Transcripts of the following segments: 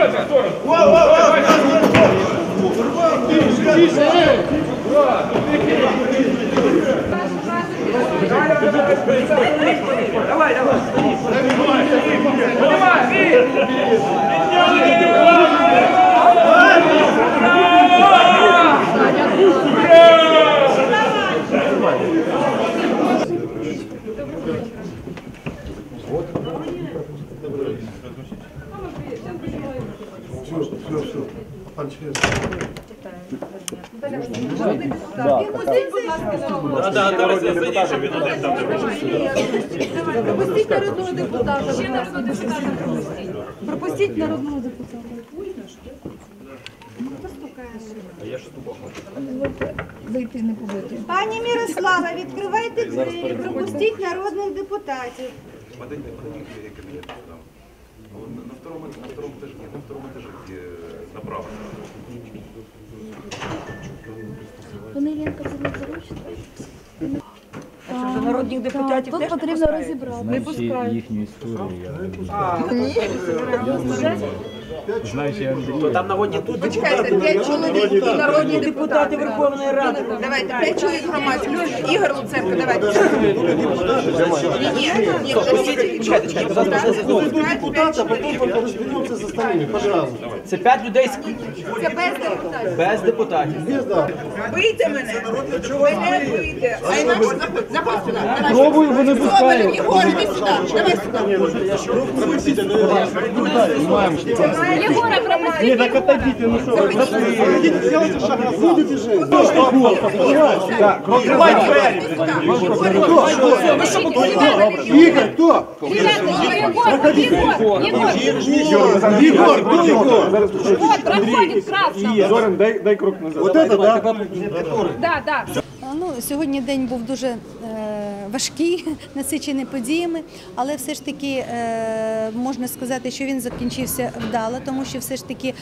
вперед, в сторону. Давай, давай. Пропустіть народного депутата. Пропустіть. Народного депутата. Пані Мирослава, відкривайте двері, пропустіть народних депутатів. Подойди, подойди к двери кабинета туда. Вот На на втором, на втором этаже, нет, на втором этаже, где э, направо. Вони Ленка це не заручно. Народних депутатів теж не потрібно пускають? розібрати. Знаю всі їхню історію. Я знаю, Андрій. Там народні тут Почекайте, п'ять чоловік і народні депутати Верховної Ради. Давайте, п'ять чоловік громадських. Ігор Луценко, давайте. Ні, ні, ні, чекайте, чекайте, зараз можна знову. депутата, потім разберемся за остальными, пожалуйста. Це п'ять людей з- Це без депутатів. без депутатів. Бийте мене. Мене бийте. А інакше заходь, заходь сюди. Пробую, вони пускають. Єгор, іди сюди. Давай сюди. Єгора, пропустіть. Не, так отойдите, ну что, вы отойдите, сделайте шаг назад. Будете же. Игорь, кто? Ребята, Єгор, Єгор, Єгор. Егор, кто Егор? Вот, проходит Кравцев. Зорин, дай, дай круг назад. Вот это, да? Да, да. Ну, сьогодні день був дуже е, важкий, насичений подіями, але все ж таки е, можна сказати, що він закінчився вдало, тому що все ж таки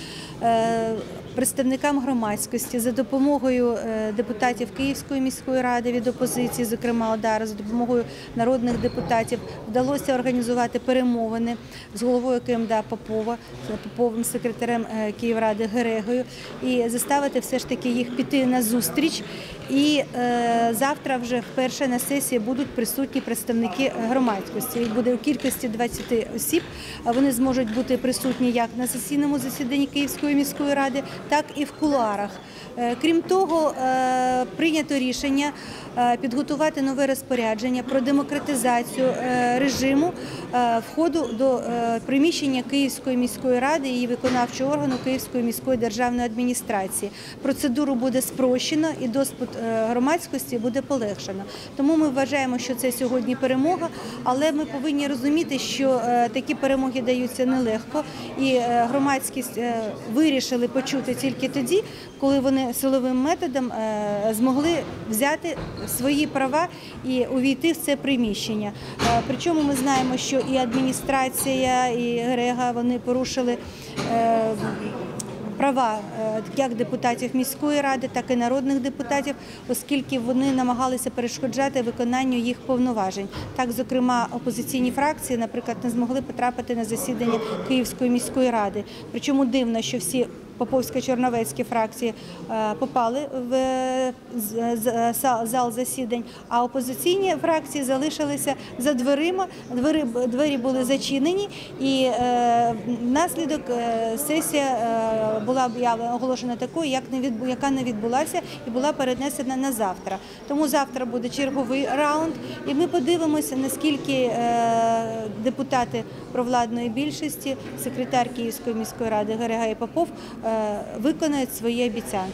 е, представникам громадськості за допомогою е, депутатів Київської міської ради від опозиції, зокрема ОДАР, за допомогою народних депутатів, вдалося організувати перемовини з головою КМДА Попова, Поповим секретарем Київради Герегою і заставити все ж таки їх піти на зустріч. І е, завтра вже вперше на сесії будуть присутні представники громадськості. Їх буде у кількості 20 осіб. Вони зможуть бути присутні як на сесійному засіданні Київської міської ради, так і в кулуарах. Е, Крім того, е, прийнято рішення е, підготувати нове розпорядження про демократизацію е, режиму е, входу до приміщення Київської міської ради і виконавчого органу Київської міської державної адміністрації. Процедуру буде спрощено і доступ громадськості буде полегшено. Тому ми вважаємо, що це сьогодні перемога, але ми повинні розуміти, що е, такі перемоги даються нелегко, і е, громадськість е, вирішили почути тільки тоді, коли вони силовим методом е, змогли взяти свої права і увійти в це приміщення. Е, Причому ми знаємо, що і адміністрація, і ГРЕГА вони порушили. Права е, як депутатів міської ради, так і народних депутатів, оскільки вони намагалися перешкоджати виконанню їх повноважень. Так, зокрема, опозиційні фракції, наприклад, не змогли потрапити на засідання Київської міської ради. Причому дивно, що всі Поповсько-Чорновецькі фракції е, попали в е, з- зал- засідань, а опозиційні фракції залишилися за дверима. Двері, двері були зачинені, і е, внаслідок е, сесія е, була оголошена такою, як не яка не відбулася, і була перенесена на завтра. Тому завтра буде черговий раунд, і ми подивимося, наскільки е, депутати провладної більшості, секретар Київської міської ради Герегай Попов е, виконають свої обіцянки.